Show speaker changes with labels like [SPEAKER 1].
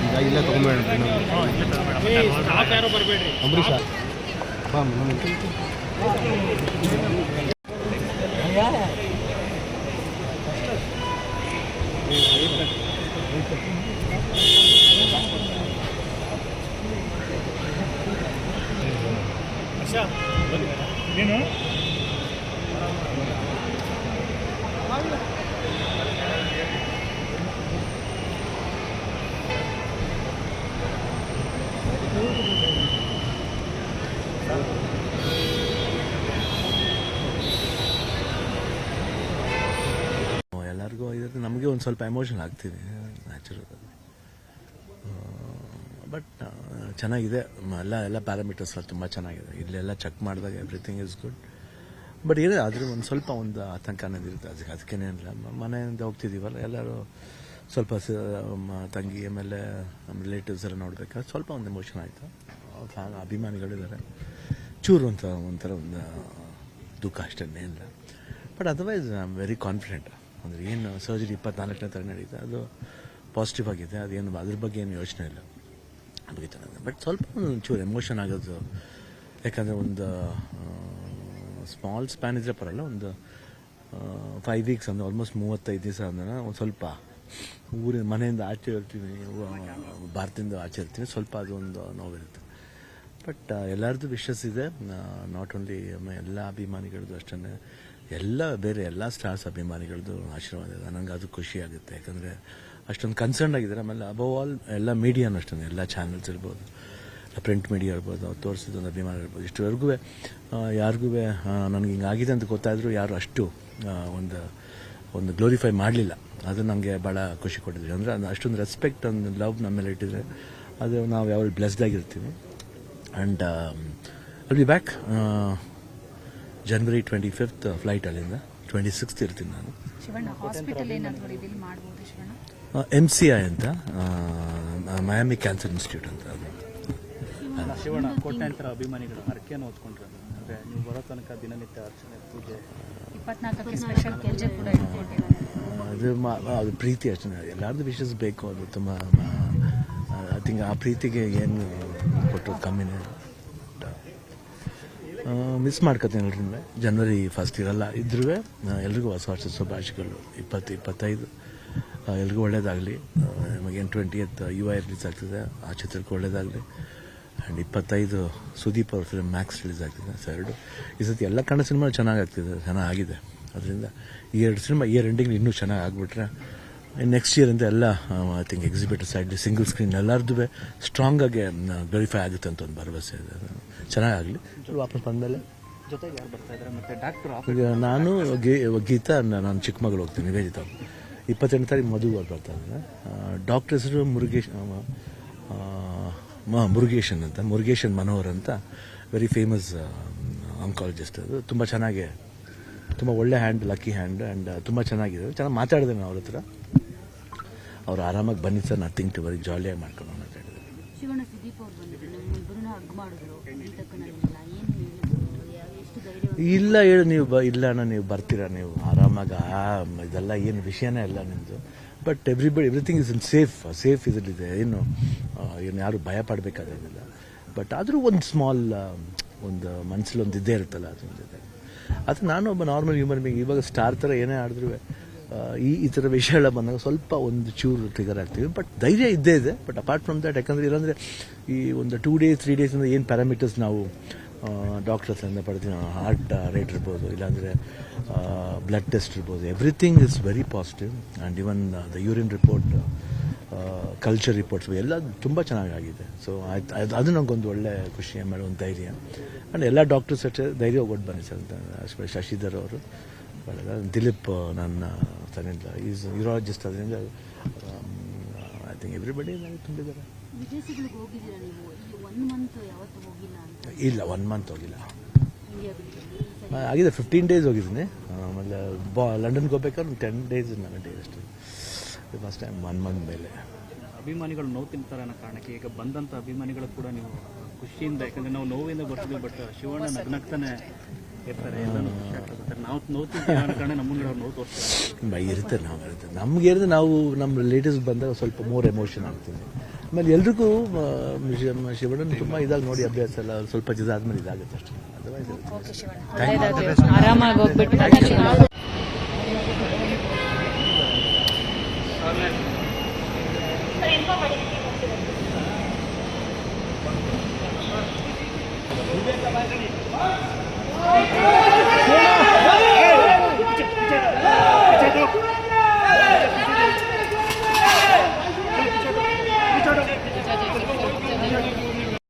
[SPEAKER 1] ಈಗ ಇಲ್ಲೇ ತೊಗೊಂಬೇಡ ಅಂಬರೀಷ ಬಾ ಮನೆ.
[SPEAKER 2] ಎಲ್ಲರಿಗೂ ಇದ್ರೆ ನಮಗೆ ಒಂದು ಸ್ವಲ್ಪ ಎಮೋಷನ್ ಆಗ್ತಿದೆ ನ್ಯಾಚುರಲ್ ಬಟ್ ಚೆನ್ನಾಗಿದೆ. ಮ- ಎಲ್ಲ ಎಲ್ಲ ಪ್ಯಾರಾಮೀಟರ್ಸ್ ಎಲ್ಲ ತುಂಬ ಚೆನ್ನಾಗಿದೆ. ಇಲ್ಲೆಲ್ಲ ಚೆಕ್ ಮಾಡಿದಾಗ ಎವ್ರಿಥಿಂಗ್ ಇಸ್ ಗುಡ್ ಬಟ್ ಇದೆ, ಆದರೂ ಒಂದು ಸ್ವಲ್ಪ ಒಂದು ಆತಂಕ ಅನ್ನೋದಿರುತ್ತೆ ಅದಕ್ಕೆ ಅದಕ್ಕೇನಿಲ್ಲ ಮನೆಯಿಂದ ಹೋಗ್ತಿದ್ದೀವಲ್ಲ ಎಲ್ಲರೂ ಸ್ವಲ್ಪ ತಂಗಿ, ಆಮೇಲೆ ನಮ್ಮ ರಿಲೇಟಿವ್ಸ್ ಎಲ್ಲ ನೋಡಬೇಕಾದ್ರೆ ಸ್ವಲ್ಪ ಒಂದು ಎಮೋಷನ್ ಆಯಿತು. ಫ್ಯಾನ್ ಅಭಿಮಾನಿಗಳಿದ್ದಾರೆ ಚೂರು ಅಂತ ಒಂಥರ ಒಂದು ದುಃಖ ಅಷ್ಟೇ ಇಲ್ಲ. But otherwise I am very confident ಅಂದರೆ ಏನು ಸರ್ಜರಿ ಇಪ್ಪತ್ನಾಲ್ಕನೇ ತರ ನಡೀತಾ, ಅದು ಪಾಸಿಟಿವ್ ಆಗಿದೆ. ಅದೇನು, ಅದ್ರ ಬಗ್ಗೆ ಏನು ಯೋಚನೆ ಇಲ್ಲ. ಬಗ್ಗೆ ನನಗೆ ಬಟ್ ಸ್ವಲ್ಪ ಒಂಚೂರು ಎಮೋಷನ್ ಆಗೋದು, ಯಾಕಂದರೆ ಒಂದು ಸ್ಮಾಲ್ ಸ್ಪ್ಯಾನ್ ಇದ್ರೆ ಪರಲ್ಲ ಒಂದು ಫೈವ್ ವೀಕ್ಸ್ ಅಂದರೆ ಆಲ್ಮೋಸ್ಟ್ ಮೂವತ್ತೈದು ದಿವಸ ಅಂದ್ರೆ ಒಂದು ಸ್ವಲ್ಪ ಊರಿನ ಮನೆಯಿಂದ ಆಚೆ ಇರ್ತೀವಿ ಭಾರತದಿಂದ ಆಚೆ ಇರ್ತೀನಿ, ಸ್ವಲ್ಪ ಅದು ಒಂದು ನೋವಿರುತ್ತೆ. ಬಟ್ ಎಲ್ಲರದ್ದು ವಿಶಸ್ ಇದೆ. ನಾಟ್ ಓನ್ಲಿ ಎಲ್ಲ ಅಭಿಮಾನಿಗಳದ್ದು ಅಷ್ಟೇ ಎಲ್ಲ, ಬೇರೆ ಎಲ್ಲ ಸ್ಟಾರ್ಸ್ ಅಭಿಮಾನಿಗಳದ್ದು ಆಶೀರ್ವಾದ ಇದೆ. ನನಗೆ ಅದು ಖುಷಿ ಆಗುತ್ತೆ. ಯಾಕಂದರೆ ಅಷ್ಟೊಂದು ಕನ್ಸರ್ನ್ ಆಗಿದ್ದಾರೆ. ಆಮೇಲೆ ಅಬವ್ ಆಲ್ ಎಲ್ಲ ಮೀಡಿಯಾನು ಅಷ್ಟೊಂದು, ಎಲ್ಲ ಚಾನಲ್ಸ್ ಇರ್ಬೋದು. ಪ್ರಿಂಟ್ ಮೀಡಿಯಾ ಇರ್ಬೋದು, ಅವ್ರು ತೋರಿಸಿದೊಂದು ಅಭಿಮಾನ ಇರ್ಬೋದು. ಇಷ್ಟುವರೆಗೂ ಯಾರಿಗೂ ನನಗೆ ಹಿಂಗಾಗಿದೆ ಅಂತ ಗೊತ್ತಾದರೂ ಯಾರು ಅಷ್ಟು ಒಂದು ಒಂದು ಗ್ಲೋರಿಫೈ ಮಾಡಲಿಲ್ಲ. ಅದು ನನಗೆ ಭಾಳ ಖುಷಿ ಕೊಟ್ಟಿದ್ರು ಅಂದರೆ ಅಷ್ಟೊಂದು ರೆಸ್ಪೆಕ್ಟ್ ಒಂದು ಲವ್ ನಮ್ಮ ಮೇಲೆ ಇಟ್ಟಿದ್ರೆ ಅದು ನಾವು ಯಾವಾಗ ಬ್ಲೆಸ್ಡ್ ಆಗಿರ್ತೀವಿ. ಆ್ಯಂಡ್ ಅಲ್ಲಿ back January twenty fifth flight ಅಲ್ಲಿಂದ. ಟ್ವೆಂಟಿ ಸಿಕ್ಸ್ತ್ ಇರ್ತೀನಿ ನಾನು. ಎಂ ಸಿ ಐ ಅಂತ ಮಯಾಮಿ ಕ್ಯಾನ್ಸರ್ ಇನ್ಸ್ಟಿಟ್ಯೂಟ್ ಅಂತ. ಅದು.
[SPEAKER 3] ಶಿವಣ್ಣ ಕೋಟ್ಯಾಂತರ ಅಭಿಮಾನಿಗಳು ಹರಕೆಯನ್ನು ಓದ್ಕೊಂಡ್ರೆ ಅಂದ್ರೆ ನೀವು ಬರೋ ತನಕ ದಿನನಿತ್ಯ ಅರ್ಚನೆ ಪೂಜೆ.
[SPEAKER 4] ಇಪ್ಪತ್ನಾಲ್ಕಕ್ಕೆ ಸ್ಪೆಷಲ್ ಪೂಜೆ ಕೂಡ ಇಟ್ಕೊಂಡಿದ್ದಾರೆ.
[SPEAKER 2] ಅದು ಅದು ಪ್ರೀತಿ ಅಷ್ಟೇ. ಎಲ್ಲರದ್ದು ವಿಶಸ್ ಬೇಕು. ಅದು ತುಂಬ ಐ ಥಿಂಕ್ ಆ ಪ್ರೀತಿಗೆ ಏನು ಕೊಟ್ಟು ಕಮ್ಮಿನೇ ಮಿಸ್ ಮಾಡ್ಕೊತೀನಿ ಎಲ್ರೂ ಜನವರಿ ಫಸ್ಟ್ ಇರಲ್ಲ. ಇದ್ರೂ ಎಲ್ರಿಗೂ ಹೊಸ ವರ್ಷದ ಶುಭಾಶಯಗಳು. ಇಪ್ಪತ್ತು ಇಪ್ಪತ್ತೈದು. ಎಲ್ರಿಗೂ ಒಳ್ಳೇದಾಗಲಿ. ನಮಗೇನು ಟ್ವೆಂಟಿ ಎತ್ ಯು ಐ ರಿಲೀಸ್ ಆಗ್ತಿದೆ ಆ ಚಿತ್ರಕ್ಕೆ ಒಳ್ಳೇದಾಗಲಿ. ಆ್ಯಂಡ್ ಇಪ್ಪತ್ತೈದು ಸುದೀಪ್ ಅವ್ರ ಫಿಲ್ಮ್ ಮ್ಯಾಕ್ಸ್ ರಿಲೀಸ್ ಆಗ್ತಿದೆ ಸೊ ಎರಡು. ಈ ಸತಿ ಎಲ್ಲ ಕನ್ನಡ ಸಿನಿಮಾ ಚೆನ್ನಾಗಾಗ್ತಿದೆ ಚೆನ್ನಾಗಿದೆ. ಅದರಿಂದ ಈ ಎರಡು ಸಿನಿಮಾ ಇಯರ್ ಎಂಡಿಂಗ್ ಇನ್ನೂ ಚೆನ್ನಾಗಿ ಆಗ್ಬಿಟ್ರೆ ನೆಕ್ಸ್ಟ್ ಇಯರ್ ಅಂತ ಎಲ್ಲ I think exhibitor side single screen ಎಲ್ಲರದ್ದು ಸ್ಟ್ರಾಂಗ್ ಆಗಿ ವೆರಿಫೈ ಆಗುತ್ತೆ ಅಂತ ಒಂದು ಭರವಸೆ ಇದೆ. ಚೆನ್ನಾಗಾಗಲಿ ವಾಪಸ್ ಬಂದಮೇಲೆ
[SPEAKER 3] ಜೊತೆಗೆ ಯಾರು ಬರ್ತಾ ಇದ್ದಾರೆ? ಮತ್ತೆ ಡಾಕ್ಟರ್
[SPEAKER 2] ಈಗ ನಾನು ಗೀತಾ ನಾನು ಚಿಕ್ಕಮಗಳು ಹೋಗ್ತೀನಿ ನಿವೇದಿತ ಇಪ್ಪತ್ತೆಂಟು ತಾರೀಕು ಮದುವೆ ಅವ್ರು ಬರ್ತಾ ಇದ್ದಾರೆ ಡಾಕ್ಟರ್ ಹೆಸರು ಮುರುಗೇಶ್ ಮುರುಗೇಶನ್ ಅಂತ, ಮುರುಗೇಶನ್ ಮನೋಹರ್ ಅಂತ ವೆರಿ ಫೇಮಸ್ ಆಂಕಾಲಜಿಸ್ಟ್ ಅದು. ತುಂಬ ಚೆನ್ನಾಗಿ, ತುಂಬ ಒಳ್ಳೆ ಹ್ಯಾಂಡ್ ಲಕ್ಕಿ ಹ್ಯಾಂಡ್ ಆ್ಯಂಡ್ ತುಂಬ ಚೆನ್ನಾಗಿದೆ. ಚೆನ್ನಾಗಿ ಮಾತಾಡಿದೆ ನಾನು ಅವ್ರ ಹತ್ರ. ಅವ್ರು ಆರಾಮಾಗಿ ಬನ್ನಿ ಸರ್ ನಥಿಂಗ್ ಟು ಬರೀ ಜಾಲಿಯಾಗಿ ಮಾಡ್ಕೊಂಡು ಮಾತಾಡಿದ್ರು ಇಲ್ಲ ಹೇಳು ನೀವು ಬ ಇಲ್ಲ ಅಣ್ಣ, ನೀವು ಬರ್ತೀರಾ? ನೀವು ಆರಾಮಾಗಿ ಇದೆಲ್ಲ ಏನು ವಿಷಯನೇ ಇಲ್ಲ ನಿಮ್ಮದು but everybody everything is in safe safe ಇದರಲ್ಲಿದೆ ಏನು ಏನು ಯಾರು ಭಯ ಪಡಬೇಕಾದೇನಿಲ್ಲ ಬಟ್ ಆದರೂ ಒಂದು ಸ್ಮಾಲ್ ಒಂದು ಮನಸ್ಸಲ್ಲಿ ಒಂದು ಇದ್ದೇ ಇರುತ್ತಲ್ಲ ಅದೊಂದು ಇದೆ. ಅದು ನಾನು ಒಬ್ಬ ನಾರ್ಮಲ್ ಹ್ಯೂಮನ್ ಬೀಂಗ್ ಇವಾಗ ಸ್ಟಾರ್ ಥರ ಏನೇ ಆಡಿದ್ರು ಈ ಈ ಥರ ವಿಷಯಗಳ ಬಂದಾಗ ಸ್ವಲ್ಪ ಒಂದು ಚೂರು ಟ್ರಿಗರ್ ಆಗ್ತೀವಿ. ಬಟ್ ಧೈರ್ಯ ಇದ್ದೇ ಇದೆ. ಬಟ್ ಅಪಾರ್ಟ್ ಫ್ರಮ್ ದಟ್ ಯಾಕಂದರೆ ಇಲ್ಲಾಂದರೆ ಈ ಒಂದು ಟೂ ಡೇಸ್ ತ್ರೀ ಡೇಸಿಂದ ಏನು ಪ್ಯಾರಾಮೀಟರ್ಸ್ ನಾವು ಡಾಕ್ಟರ್ ಹತ್ರದಿಂದ ಪಡ್ತೀವಿ ಹಾರ್ಟ್ ರೇಟ್ ಇರ್ಬೋದು, ಇಲ್ಲಾಂದರೆ ಬ್ಲಡ್ ಟೆಸ್ಟ್ ಇರ್ಬೋದು everything is very positive and even the urine report culture reports ಎಲ್ಲ ತುಂಬ ಚೆನ್ನಾಗಾಗಿದೆ. ಸೊ ಆಯ್ತು ಅದು ಅದು ನಂಗೊಂದು ಒಳ್ಳೆ ಖುಷಿ ಆಮೇಲೆ ಒಂದು ಧೈರ್ಯ. ಆ್ಯಂಡ್ ಎಲ್ಲ ಡಾಕ್ಟರ್ಸ್ ಅಷ್ಟೇ ಧೈರ್ಯ ಒಟ್ಟು ಬನ್ನಿ ಸರ್, ಅಂತ ಶಶಿಧರ್ ಅವರು. ದಿಲೀಪ್ ನನ್ನ ತನ್ನಿಂದ ಈಸ್ ಯೂರಾಲಜಿಸ್ಟ್ ಅದರಿಂದ ಐ ಥಿಂಕ್ ಎವ್ರಿಬಡಿ ತುಂಬಿದ್ದಾರೆ.
[SPEAKER 4] ಇಲ್ಲಿ ಒನ್ ಮಂತ್ ಹೋಗಿಲ್ಲ.
[SPEAKER 2] ಆಗಿದೆ ಫಿಫ್ಟೀನ್ ಡೇಸ್ ಹೋಗಿದ್ದೀನಿ. ಆಮೇಲೆ ಬಾ ಲಂಡನ್ಗೆ ಹೋಗ್ಬೇಕಾದ್ರೆ ಟೆನ್ ಡೇಸ್ ನನ್ನ ಡೇಸ್ ಅಷ್ಟೇ. ಫಸ್ಟ್ ಟೈಮ್ ಒನ್ ಮಂತ್ ಮೇಲೆ.
[SPEAKER 3] ಅಭಿಮಾನಿಗಳು ನೋವು ತಿಂತಾರೆ ಅನ್ನೋ ಕಾರಣಕ್ಕೆ ಈಗ ಬಂದಂಥ ಅಭಿಮಾನಿಗಳು ಕೂಡ ನೀವು ಖುಷಿಯಿಂದ ಯಾಕಂದ್ರೆ ನಾವು ನೋವಿಂದ ಬರ್ತೀವಿ ಬಟ್ ಶಿವಣ್ಣ ನಗ್ನಗ್ತಾನೆ ಇರ್ತಾರೆ ಎಲ್ಲರೂ ಖುಷಿ ಆಗ್ತಾರೆ ನಾವು ನೋವು ತಿಂತೀವಿ ಅನ್ನೋ ಕಾರಣ ನಮ್ಮ ಮುಂದೆ ಅವ್ರು ನೋವು ತೋರಿಸ್ತಾರೆ
[SPEAKER 2] ಬೈ ಇರುತ್ತೆ ನಾವು ಇರುತ್ತೆ. ನಮ್ಗೆ ಇರೋದು ನಾವು ನಮ್ಮ ರಿಲೇಟಿವ್ಸ್ ಬಂದಾಗ ಸ್ವಲ್ಪ ಮೋರ್ ಎಮೋಷನ್ ಆಗ್ತೀನಿ ಆಮೇಲೆ ಎಲ್ರಿಗೂ ಶಿವಣ್ಣ ತುಂಬ ಇದಾಗ ನೋಡಿ ಅಭ್ಯಾಸ ಎಲ್ಲ ಸ್ವಲ್ಪ ಇದಾದ್ಮೇಲೆ ಇದಾಗುತ್ತೆ ಅಷ್ಟೇ. ಅದರ್ವೈಸ್
[SPEAKER 5] ಆರಾಮಾಗಿ ಹೋಗ್ಬಿಟ್ಟು
[SPEAKER 6] Thank